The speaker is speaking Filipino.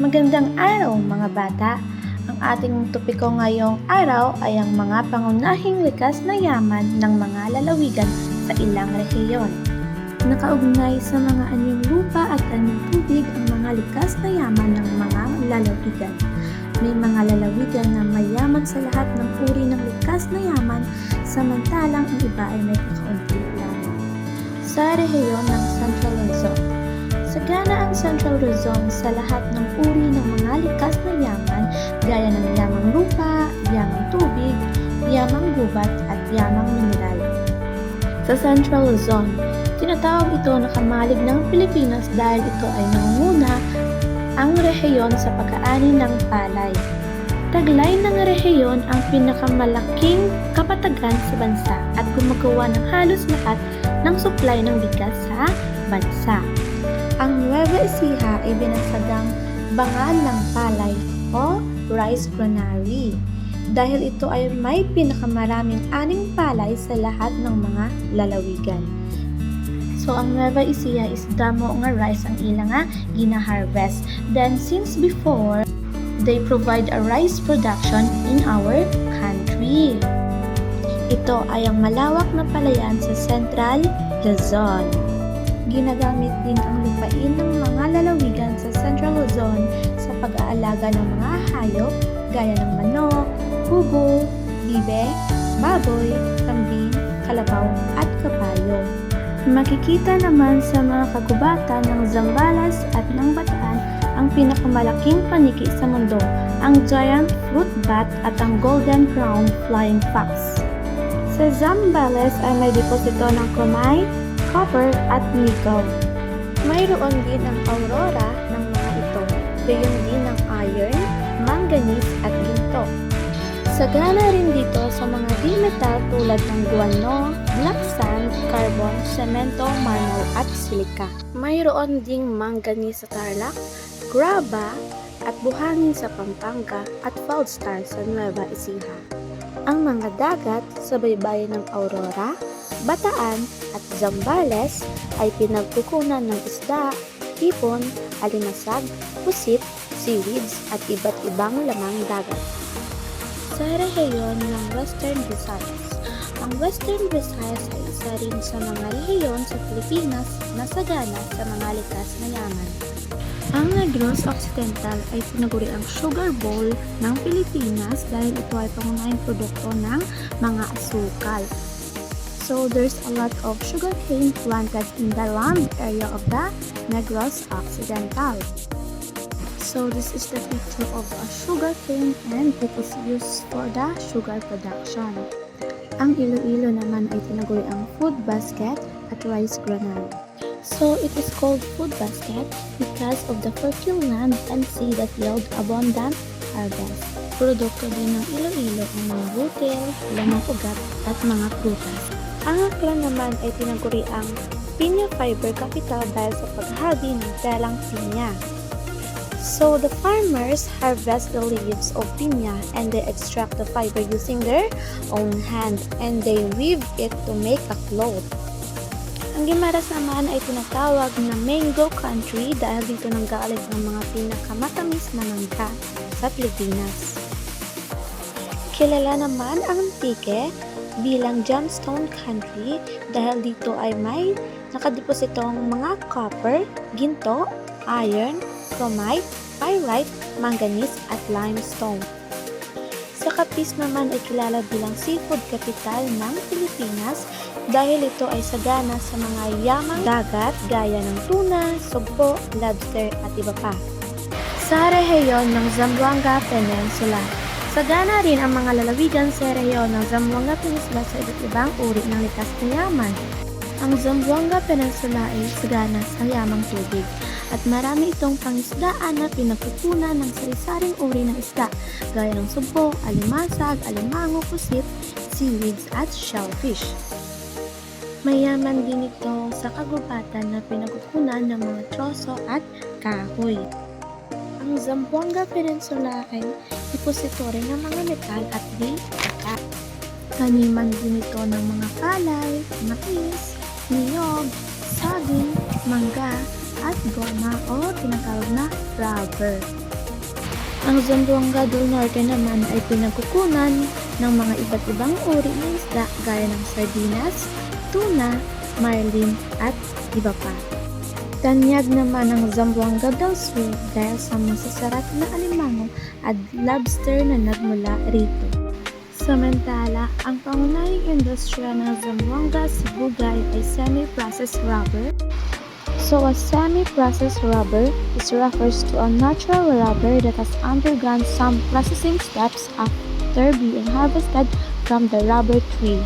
Magandang araw mga bata! Ang ating topiko ngayong araw ay ang mga pangunahing likas na yaman ng mga lalawigan sa ilang rehiyon. Nakaugnay sa mga anyong lupa at anyong tubig ang mga likas na yaman ng mga lalawigan. May mga lalawigan na mayaman sa lahat ng uri ng likas na yaman, samantalang ang iba ay may kakaunti lamang. Sa rehiyon ng Central Luzon, Sagana ang Central Luzon sa lahat ng uri ng mga likas na yaman gaya ng yamang lupa, yamang tubig, yamang gubat at yamang mineral. Sa Central Luzon, tinatawag ito na kamalig ng Pilipinas dahil ito ay nangunguna ang rehiyon sa pag-aani ng palay. Taglay ng rehiyon ang pinakamalaking kapatagan sa bansa at gumagawa ng halos lahat ng supply ng bigas sa bansa. Ang Nueva Ecija ay binagsagang bangal ng palay o rice granary dahil ito ay may pinakamaraming aning palay sa lahat ng mga lalawigan. So, ang Nueva Ecija is damo nga rice ang ilang nga gina-harvest. Then, since before, they provide a rice production in our country. Ito ay ang malawak na palayan sa Central Luzon. Ginagamit din ang lupain ng mga lalawigan sa Central Luzon sa pag-aalaga ng mga hayop gaya ng manok, kubo, bibe, baboy, kambing, kalabaw at kabayo. Makikita naman sa mga kagubatan ng Zambales at ng Bataan ang pinakamalaking paniki sa mundo, ang giant fruit bat at ang golden crown flying fox. Sa Zambales ay may deposito ng kumay, copper at nickel. Mayroon din ang aurora ng mga ito, gayon din ng iron, manganese at ginto. Sagana rin dito sa mga di-metal tulad ng guano, black sand, carbon, semento, marmol at silika. Mayroon ding manganese sa Tarlac, graba, at buhangin sa Pampanga at feldstar sa Nueva Ecija. Ang mga dagat sa baybayin ng Aurora, Bataan at Zambales ay pinagkukunan ng isda, hipon, alimasag, pusit, seaweeds at iba't ibang lamang dagat. Sa rehiyon ng Western Visayas, ang Western Visayas ay isa rin sa mga rehiyon sa Pilipinas na sagana sa mga likas na yaman. Negros Occidental ay tinaguri ang sugar bowl ng Pilipinas dahil ito ay pangunahing produkto ng mga asukal. So there's a lot of sugarcane planted in the land area of the Negros Occidental. So this is the picture of a sugarcane and it is used for the sugar production. Ang Iloilo naman ay tinaguri ang food basket at rice granary. So it is called food basket because of the fertile land and sea that yield abundant harvest. Produkto din ng Iloilo ang mga butil, lamang ugat at mga prutas. Ang Aklan naman ay tinaguri ang pinya fiber capital dahil sa paghagi ng telang pinya. So the farmers harvest the leaves of pinya and they extract the fiber using their own hand and they weave it to make a cloth. Ang Gimaras naman ay tinatawag na mango country dahil dito nanggaling ang mga pinakamatamis na mangga sa Pilipinas. Kilala naman ang Antique bilang gemstone country dahil dito ay may nakadepositong mga copper, ginto, iron, chromite, pyrite, manganese at limestone. Capiz naman ay kilala bilang seafood capital ng Pilipinas dahil ito ay sagana sa mga yamang dagat gaya ng tuna, sugpo, lobster at iba pa. Sa rehiyon ng Zamboanga Peninsula, sagana rin ang mga lalawigan sa rehiyon ng Zamboanga Peninsula sa iba't ibang uri ng likas na yaman. Ang Zamboanga Peninsula ay sagana sa yamang tubig at marami itong pangisdaan na pinagkukunan ng sari-saring uri ng isda gaya ng sugpo, alimasag, alimango, pusit, seaweeds at shellfish. Mayaman din ito sa kagubatan na pinagkukunan ng mga troso at kahoy. Ang Zamboanga Peninsula ay depository ng mga metal at di at Taniman din ito ng mga palay, mais, niyog, saging, mangga, at goma o tinatawag na rubber. Ang Zamboanga del Norte naman ay pinagkukunan ng mga iba't ibang uri ng isda gaya ng sardinas, tuna, marlin at iba pa. Tanyag naman ang Zamboanga del Sur dahil sa masasarap na alimango at lobster na nagmula rito. Samantala, ang pangunahing industriya ng Zamboanga Sibugay ay semi-processed rubber. So a semi-processed rubber is refers to a natural rubber that has undergone some processing steps after being harvested from the rubber tree.